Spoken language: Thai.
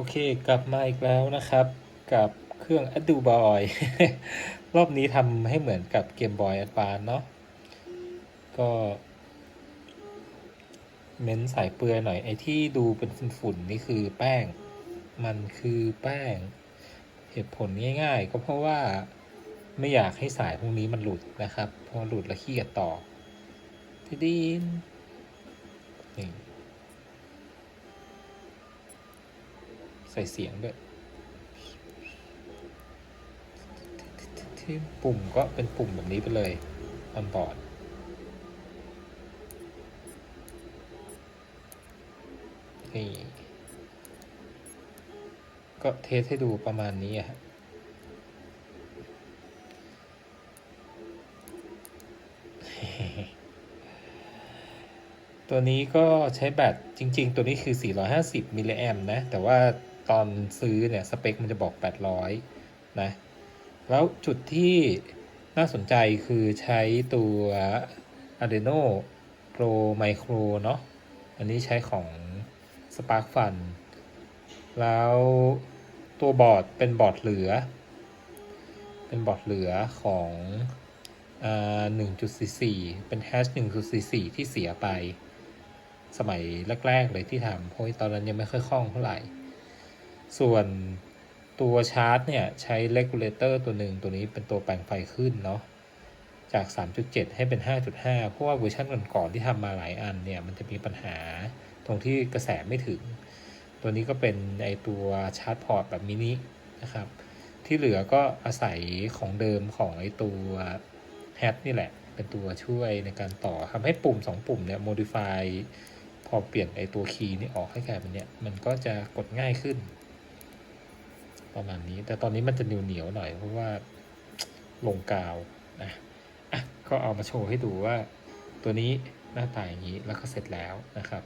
โอเค กลับมาอีกแล้วนะครับ กับเครื่อง a d u b o y รอบนี้ทำให้เหมือนกับเกมบอย a d v a n c เนาะก็เม้นสายเปลือยหน่อย ไอ้ที่ดูเป็นฝุ่นๆนี่คือแป้ง มันคือแป้ง เหตุผลง่ายๆ ก็เพราะว่าไม่อยากให้สายพวกนี้มันหลุดนะครับพราะหลุดแล้วขี้เกียจต่อทีดีนนี่ ส่เสียงด้วย ที่ปุ่มก็เป็นปุ่มแบบนี้ไปเลยออนบอร์ดนี่ก็เทสให้ดูประมาณนี้อะฮะตัวนี้ก็ใช้แบตจริง ๆ ตัวนี้คือ 450 มิลลิแอมนะ แต่ว่า ตอนซื้อเนี่ยสเปคมันจะบอก 800 นะ แล้วจุดที่น่าสนใจคือใช้ตัว Adreno Pro Micro เนาะอันนี้ใช้ของ Spark Fun แล้วตัวบอร์ดเป็นบอร์ดเหลือ เป็นบอร์ดเหลือของอ่า1.44 เป็นแฮช1.44 ที่เสียไป สมัยแรก ๆ เลยที่ทำเพราะตอนนั้นยังไม่ค่อยคล่องเท่าไหร่ ส่วนตัวชาร์จเนี่ย ใช้เลกูลเลเตอร์ตัวหนึ่งตัวนี้เป็นตัวแปลงไฟขึ้นเนาะจาก 3.7 ให้เป็น 5.5 เพราะว่าเวอร์ชันก่อนๆที่ทำมาหลายอันเนี่ย มันจะมีปัญหาตรงที่กระแสไม่ถึง ตัวนี้ก็เป็นไอตัวชาร์จพอร์ตแบบมินินะครับ ที่เหลือก็อาศัยของเดิมของไอตัวแฮทนี่แหละ เป็นตัวช่วยในการต่อทำให้ปุ่ม 2 ปุ่มเนี่ย modify พอเปลี่ยนไอตัวคีย์นี่ออกให้กลายเป็นเนี่ย มันก็จะกดง่ายขึ้น ประมาณนี้ แต่ตอนนี้มันจะเหนียวเหนียวหน่อยเพราะว่าลงกาวนะอะก็เอามาโชว์ให้ดูว่า ตัวนี้หน้าตาอย่างนี้แล้วก็เสร็จแล้วนะครับ